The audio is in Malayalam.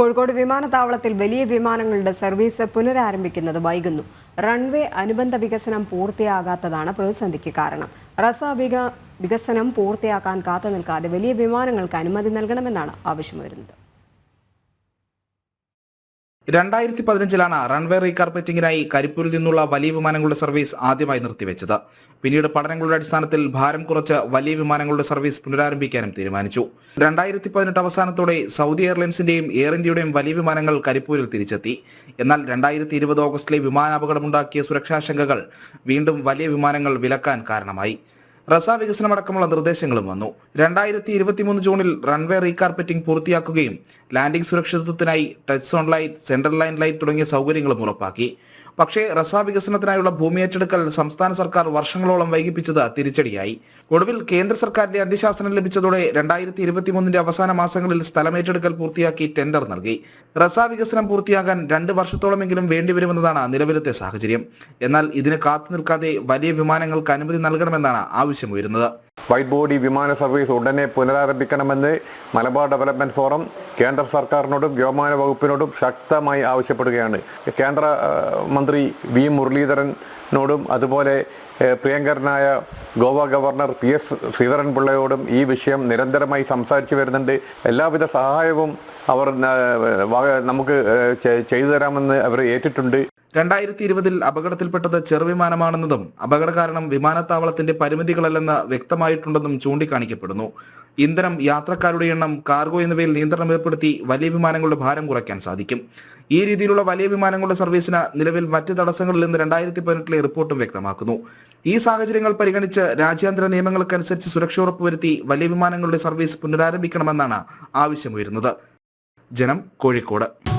കോഴിക്കോട് വിമാനത്താവളത്തിൽ വലിയ വിമാനങ്ങളുടെ സർവീസ് പുനരാരംഭിക്കുന്നത് വൈകുന്നു. റൺവേ അനുബന്ധ വികസനം പൂർത്തിയാകാത്തതാണ് പ്രതിസന്ധിക്ക് കാരണം. റസ വിക വികസനം പൂർത്തിയാക്കാൻ കാത്തു നിൽക്കാതെ വലിയ വിമാനങ്ങൾക്ക് അനുമതി നൽകണമെന്നാണ് ആവശ്യമുയരുന്നത്. രണ്ടായിരത്തി പതിനഞ്ചിലാണ് റൺവേ റീകാർപ്പറ്റിംഗിനായി കരിപ്പൂരിൽ നിന്നുള്ള വലിയ വിമാനങ്ങളുടെ സർവീസ് ആദ്യമായി നിർത്തിവെച്ചത്. പിന്നീട് പഠനങ്ങളുടെ അടിസ്ഥാനത്തിൽ ഭാരം കുറച്ച് വലിയ വിമാനങ്ങളുടെ സർവീസ് പുനരാരംഭിക്കാനും തീരുമാനിച്ചു. രണ്ടായിരത്തി പതിനെട്ട് അവസാനത്തോടെ സൗദി എയർലൈൻസിന്റെയും എയർ ഇന്ത്യയുടെയും വലിയ വിമാനങ്ങൾ കരിപ്പൂരിൽ തിരിച്ചെത്തി. എന്നാൽ രണ്ടായിരത്തി ഇരുപത് ഓഗസ്റ്റിലെ വിമാനാപകടമുണ്ടാക്കിയ സുരക്ഷാശങ്കകൾ വീണ്ടും വലിയ വിമാനങ്ങൾ വിലക്കാൻ കാരണമായി. റസ വികസനമടക്കമുള്ള നിർദ്ദേശങ്ങളും വന്നു. രണ്ടായിരത്തി ഇരുപത്തിമൂന്ന് ജൂണിൽ റൺവേ റീകാർപ്പറ്റിംഗ് പൂർത്തിയാക്കുകയും landing സുരക്ഷിതത്വത്തിനായി touch zone light central line light തുടങ്ങിയ സൗകര്യങ്ങളും ഉറപ്പാക്കി. പക്ഷേ റസ വികസനത്തിനായുള്ള ഭൂമി ഏറ്റെടുക്കൽ സംസ്ഥാന സർക്കാർ വർഷങ്ങളോളം വൈകിപ്പിച്ചത് തിരിച്ചടിയായി. ഒടുവിൽ കേന്ദ്ര സർക്കാരിന്റെ അന്ത്യശാസനം ലഭിച്ചതോടെ രണ്ടായിരത്തി ഇരുപത്തിമൂന്നിന്റെ അവസാന മാസങ്ങളിൽ സ്ഥലമേറ്റെടുക്കൽ പൂർത്തിയാക്കി ടെൻഡർ നൽകി. റസ വികസനം പൂർത്തിയാകാൻ രണ്ട് വർഷത്തോളമെങ്കിലും വേണ്ടിവരുമെന്നതാണ് നിലവിലത്തെ സാഹചര്യം. എന്നാൽ ഇതിന് കാത്തു നിൽക്കാതെ വലിയ വിമാനങ്ങൾക്ക് അനുമതി നൽകണമെന്നാണ് ആവശ്യമുയരുന്നത് വൈറ്റ് ബോഡി വിമാന സർവീസ് ഉടനെ പുനരാരംഭിക്കണമെന്ന് മലബാർ ഡെവലപ്മെന്റ് ഫോറം കേന്ദ്ര സർക്കാരിനോടും വ്യോമയാന വകുപ്പിനോടും ശക്തമായി ആവശ്യപ്പെടുകയാണ്. കേന്ദ്ര മന്ത്രി വി മുരളീധരനോടും അതുപോലെ പ്രിയങ്കരനായ ഗോവ ഗവർണർ പി എസ് ശ്രീധരൻപിള്ളയോടും ഈ വിഷയം നിരന്തരമായി സംസാരിച്ചു വരുന്നുണ്ട്. എല്ലാവിധ സഹായവും അവർ നമുക്ക് ചെയ്തു തരാമെന്ന് അവർ ഏറ്റിട്ടുണ്ട്. രണ്ടായിരത്തി ഇരുപതിൽ അപകടത്തിൽപ്പെട്ടത് ചെറുവിമാനമാണെന്നതും അപകട കാരണം വിമാനത്താവളത്തിന്റെ പരിമിതികളല്ലെന്ന് വ്യക്തമായിട്ടുണ്ടെന്നും ചൂണ്ടിക്കാണിക്കപ്പെടുന്നു. ഇന്ധനം യാത്രക്കാരുടെ എണ്ണം കാർഗോ എന്നിവയിൽ നിയന്ത്രണം ഏർപ്പെടുത്തി വലിയ വിമാനങ്ങളുടെ ഭാരം കുറയ്ക്കാൻ സാധിക്കും. ഈ രീതിയിലുള്ള വലിയ വിമാനങ്ങളുടെ സർവീസിന് നിലവിൽ മറ്റ് തടസ്സങ്ങളിൽ നിന്ന് രണ്ടായിരത്തി പതിനെട്ടിലെ റിപ്പോർട്ടും വ്യക്തമാക്കുന്നു. ഈ സാഹചര്യങ്ങൾ പരിഗണിച്ച് രാജ്യാന്തര നിയമങ്ങൾക്കനുസരിച്ച് സുരക്ഷ ഉറപ്പുവരുത്തി വലിയ വിമാനങ്ങളുടെ സർവീസ് പുനരാരംഭിക്കണമെന്നാണ് ആവശ്യമുയരുന്നത്. ജനം കോഴിക്കോട്.